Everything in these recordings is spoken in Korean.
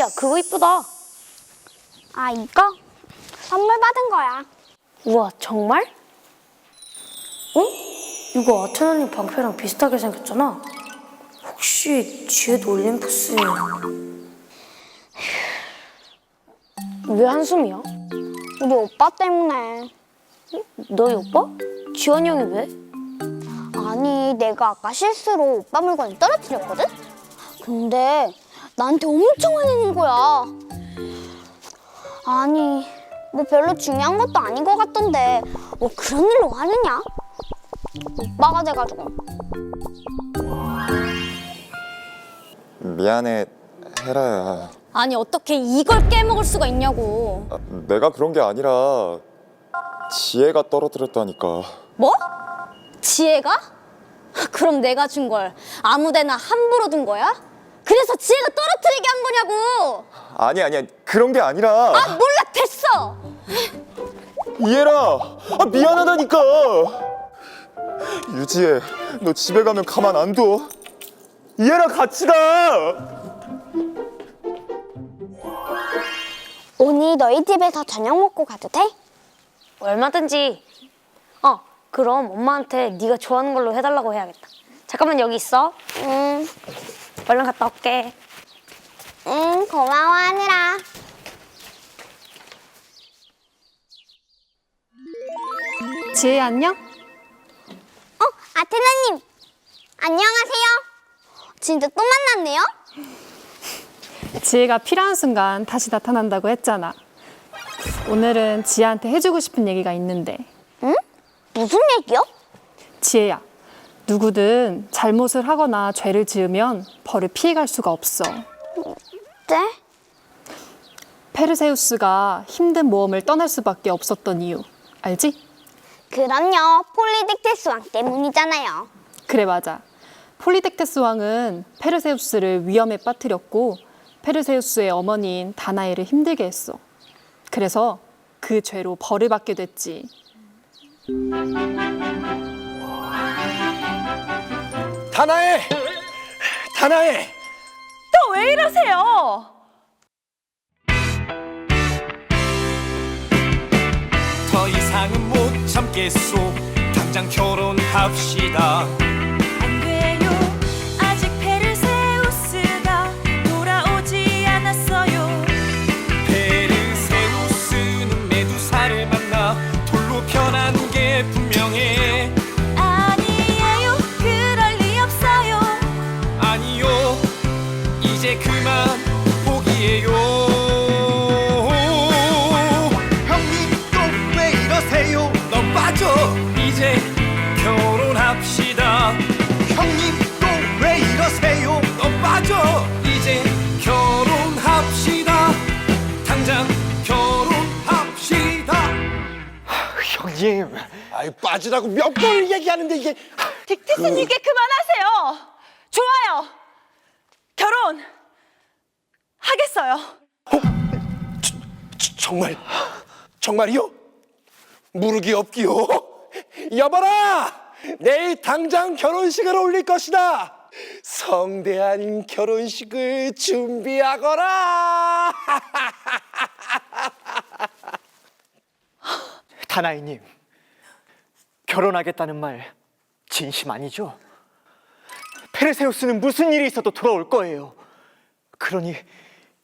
지희야, 그거 이쁘다. 아, 이거? 선물 받은 거야. 우와, 정말? 어? 이거 아튼 언니 방패랑 비슷하게 생겼잖아. 혹시 지혜도 올림푸스예요? 왜 한숨이야? 우리 오빠 때문에. 너희 오빠? 지원이 형이 왜? 아니, 내가 아까 실수로 오빠 물건을 떨어뜨렸거든? 근데 나한테 엄청 화내는 거야. 아니, 뭐 별로 중요한 것도 아닌 것 같던데 뭐 그런 일로 화내냐? 오빠가 돼가지고. 미안해 헤라야 아니 어떻게 이걸 깨먹을 수가 있냐고. 아, 내가 그런 게 아니라 지혜가 떨어뜨렸다니까 뭐? 지혜가? 그럼 내가 준 걸 아무데나 함부로 둔 거야? 그래서 지혜가 거냐고. 아니 아니야 그런 게 아니라 아 몰라 됐어. 이해라 아, 미안하다니까 유지혜 너 집에 가면 가만 안둬 이해라 같이 가 오늘 너희 집에서 저녁 먹고 가도 돼? 얼마든지. 어, 그럼 엄마한테 네가 좋아하는 걸로 해달라고 해야겠다. 잠깐만 여기 있어. 응, 얼른 갔다 올게. 응, 고마워 하늘아. 지혜 안녕? 어, 아테나님. 안녕하세요. 진짜 또 만났네요? 지혜가 필요한 순간 다시 나타난다고 했잖아. 오늘은 지혜한테 해주고 싶은 얘기가 있는데 무슨 얘기요? 지혜야 누구든 잘못을 하거나 죄를 지으면 벌을 피해갈 수가 없어. 네? 페르세우스가 힘든 모험을 떠날 수밖에 없었던 이유 알지? 그럼요. 폴리딕테스 왕 때문이잖아요. 그래 맞아. 폴리덱테스 왕은 페르세우스를 위험에 빠뜨렸고 페르세우스의 어머니인 다나엘을 힘들게 했어. 그래서 그 죄로 벌을 받게 됐지. 다나에! 다나에! 또왜 이러세요? 더 이상은 못 참겠소 당장 결혼합시다 형님 아이 빠지라고 몇번 얘기하는데 이게 딕티스님께 그만하세요. 좋아요. 결혼 하겠어요. 정말 정말이요? 무르기 없기요? 여봐라! 내일 당장 결혼식을 올릴 것이다. 성대한 결혼식을 준비하거라. 다나이님, 결혼하겠다는 말 진심 아니죠? 페르세우스는 무슨 일이 있어도 돌아올 거예요. 그러니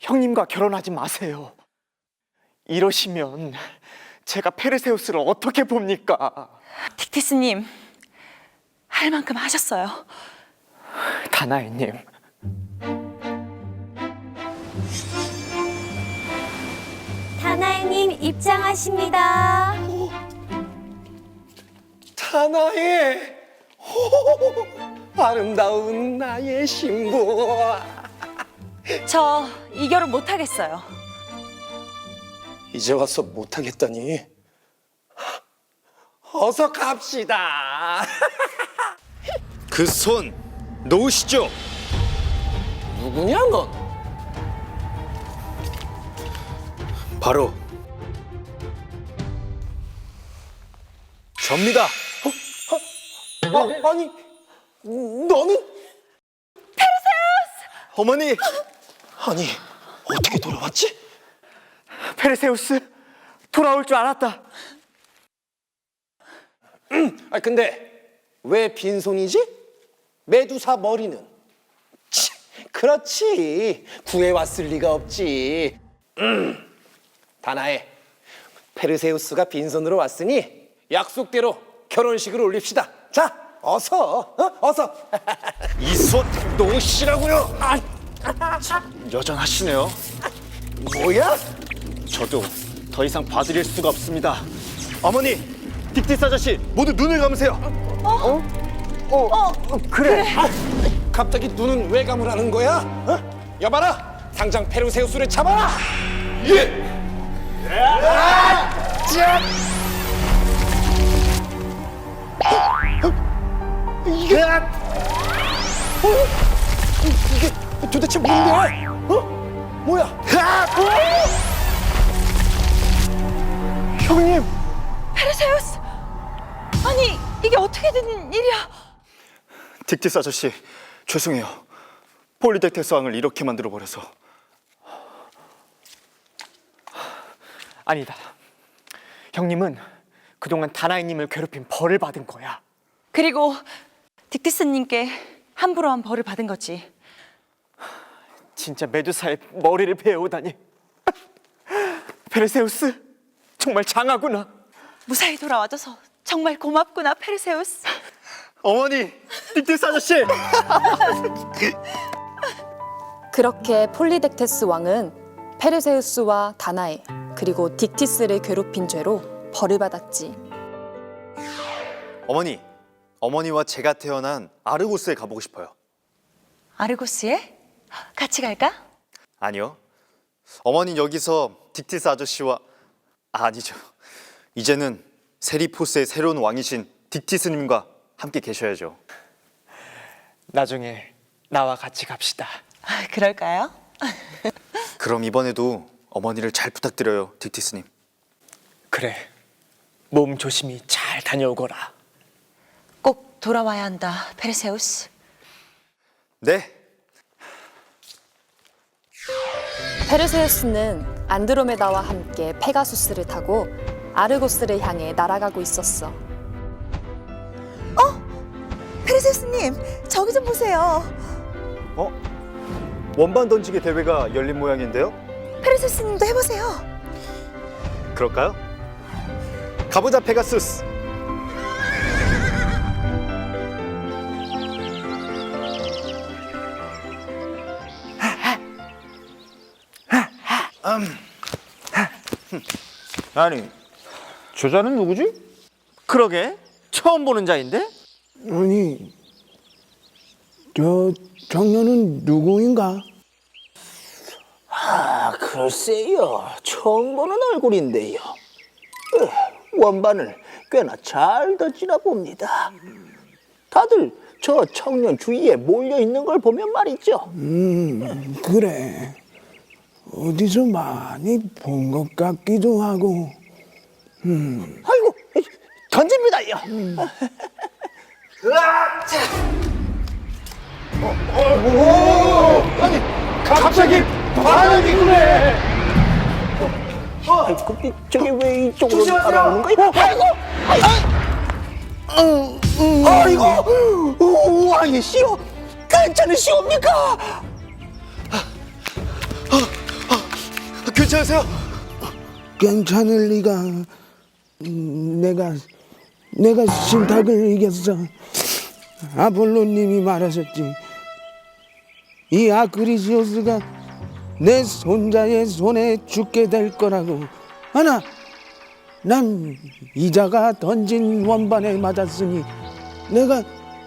형님과 결혼하지 마세요. 이러시면 제가 페르세우스를 어떻게 봅니까? 딕티스님 할 만큼 하셨어요. 다나이님, 다나이님 입장하십니다. 다나의 호, 아름다운 나의 신부. 저 이 결혼 못 하겠어요. 이제 와서 못하겠다니. 어서 갑시다. 그 손 놓으시죠. 누구냐 넌? 바로 접니다. 아니 너는? 어머니! 아니 어떻게 돌아왔지? 페르세우스 돌아올 줄 알았다. 아 근데 왜 빈손이지? 메두사 머리는? 치, 그렇지. 구해왔을 리가 없지. 음, 다나에 페르세우스가 빈손으로 왔으니 약속대로 결혼식을 올립시다. 자 어서 어? 어서 이손 놓으시라고요. 여전하시네요. 뭐야? 저도 더 이상 봐드릴 수가 없습니다. 어머니, 딕디스 아저씨 모두 눈을 감으세요. 그래 갑자기 눈은 왜 감으라는 거야? 어? 여봐라 당장 페르세우스를 잡아라 예! 이게 어? 이게 도대체 뭔데? 어? 뭐야? 형님, 페르세우스! 아니 이게 어떻게 된 일이야? 딕디스 아저씨 죄송해요. 폴리덱테스 왕을 이렇게 만들어 버려서 아니다. 형님은 그동안 다나이님을 괴롭힌 벌을 받은 거야. 그리고 딕티스님께 함부로 한 벌을 받은 거지. 진짜 메두사의 머리를 베어오다니. 페르세우스 정말 장하구나. 무사히 돌아와줘서 정말 고맙구나 페르세우스. 어머니, 딕디스 아저씨. 그렇게 폴리덱테스 왕은 페르세우스와 다나에 그리고 딕티스를 괴롭힌 죄로 벌을 받았지. 어머니, 어머니와 제가 태어난 아르고스에 가보고 싶어요. 아르고스에 같이 갈까? 아니요. 어머니 여기서 딕티스 아저씨와 아, 아니죠. 이제는 세리포스의 새로운 왕이신 딕티스님과 함께 계셔야죠. 나중에 나와 같이 갑시다. 아, 그럴까요? 그럼 이번에도 어머니를 잘 부탁드려요, 딕티스님. 그래. 몸 조심히 잘 다녀오거라. 꼭 돌아와야 한다 페르세우스. 네. 페르세우스는 안드로메다와 함께 페가수스를 타고 아르고스를 향해 날아가고 있었어. 페르세우스님 저기 좀 보세요. 어? 원반 던지기 대회가 열린 모양인데요? 페르세우스님도 해보세요. 그럴까요? 가보자, 페가수스. 아니 저 자는 누구지? 그러게. 처음 보는 자인데? 아니, 저 청년은 누구인가? 아, 글쎄요. 처음 보는 얼굴인데요. 에, 원반을 꽤나 잘 던지나 봅니다. 다들 저 청년 주위에 몰려 있는 걸 보면 말이죠. 음, 그래. 어디서 많이 본 것 같기도 하고. 아이고, 던집니다요. 갑자기 반응이 그래. 아이고, 이- 저게 왜 이쪽으로 따라오는 거야? 아이고, 아이고, 왕이시오, 괜찮으시옵니까? 괜찮으세요? 괜찮을 리가. 음, 내가, 내가 신탁을 이겼어. 아폴로님이 말하셨지. 이 아크리시오스가 내 손자의 손에 죽게 될 거라고. 하나, 난 이자가 던진 원반에 맞았으니 내가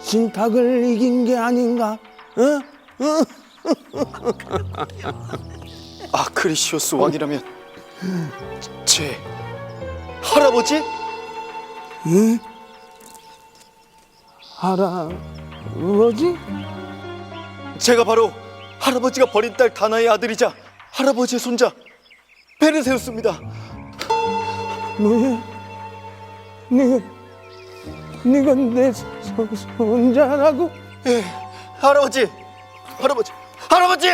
신탁을 이긴 게 아닌가? 어? 아크리시오스 왕이라면 제 할아버지? 응? 할아버지? 제가 바로 할아버지가 버린 딸 다나의 아들이자 할아버지의 손자 베르세우스입니다. 뭐야? 네가 네가 내 손- 손자라고 할아버지, 할아버지, 할아버지,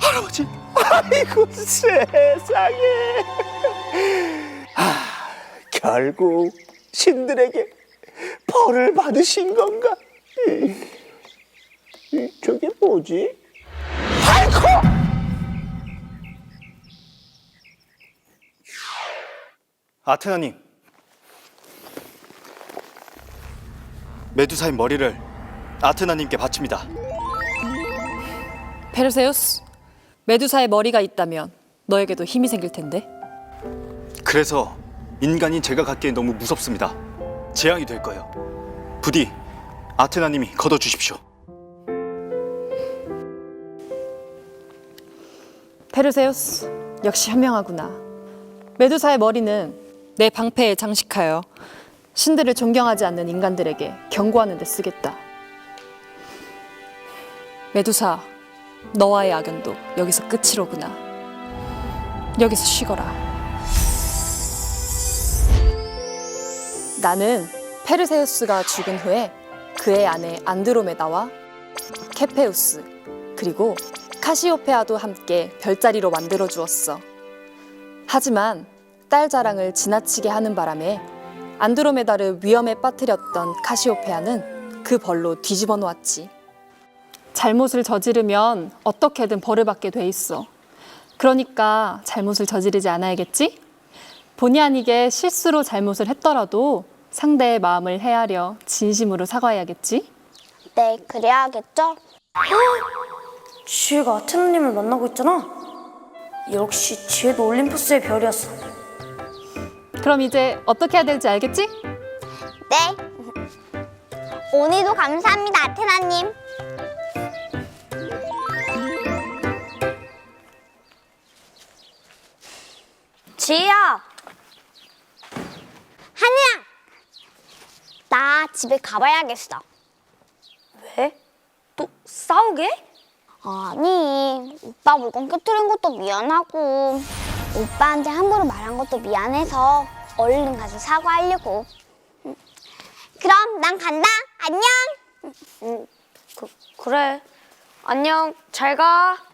할아버지. 아이고 세상에. 아, 결국 신들에게 벌을 받으신 건가? 이, 이, 저게 뭐지? 아이고! 아테나님, 메두사의 머리를 아테나님께 바칩니다. 페르세우스, 메두사의 머리가 있다면 너에게도 힘이 생길 텐데. 그래서 인간이 제가 갖기엔 너무 무섭습니다. 재앙이 될 거예요. 부디 아테나님이 걷어 주십시오. 페르세우스, 역시 현명하구나. 메두사의 머리는 내 방패에 장식하여 신들을 존경하지 않는 인간들에게 경고하는 데 쓰겠다. 메두사, 너와의 악연도 여기서 끝이로구나. 여기서 쉬거라. 나는 페르세우스가 죽은 후에 그의 아내 안드로메다와 케페우스 그리고 카시오페아도 함께 별자리로 만들어 주었어. 하지만 딸 자랑을 지나치게 하는 바람에 안드로메다를 위험에 빠뜨렸던 카시오페아는 그 벌로 뒤집어 놓았지. 잘못을 저지르면 어떻게든 벌을 받게 돼 있어. 그러니까 잘못을 저지르지 않아야겠지? 본의 아니게 실수로 잘못을 했더라도 상대의 마음을 헤아려 진심으로 사과해야겠지? 네, 그래야겠죠? 지혜가 아테나님을 만나고 있잖아. 역시 지혜도 올림푸스의 별이었어. 그럼 이제 어떻게 해야 될지 알겠지? 네. 오늘도 감사합니다, 아테나님. 지혜야, 한이야! 나 집에 가봐야겠어. 왜? 또 싸우게? 아니, 오빠 물건 깨뜨린 것도 미안하고, 오빠한테 함부로 말한 것도 미안해서 얼른 가서 사과하려고. 음, 그럼 난 간다. 안녕. 응, 그, 그래. 안녕, 잘 가.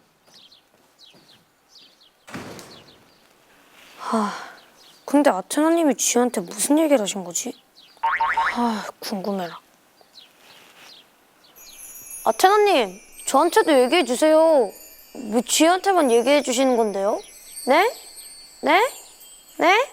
하, 근데 아테나님이 지혜한테 무슨 얘기를 하신 거지? 아, 궁금해라. 아테나님, 저한테도 얘기해 주세요. 왜 지혜한테만 얘기해 주시는 건데요? 네? 네? 네?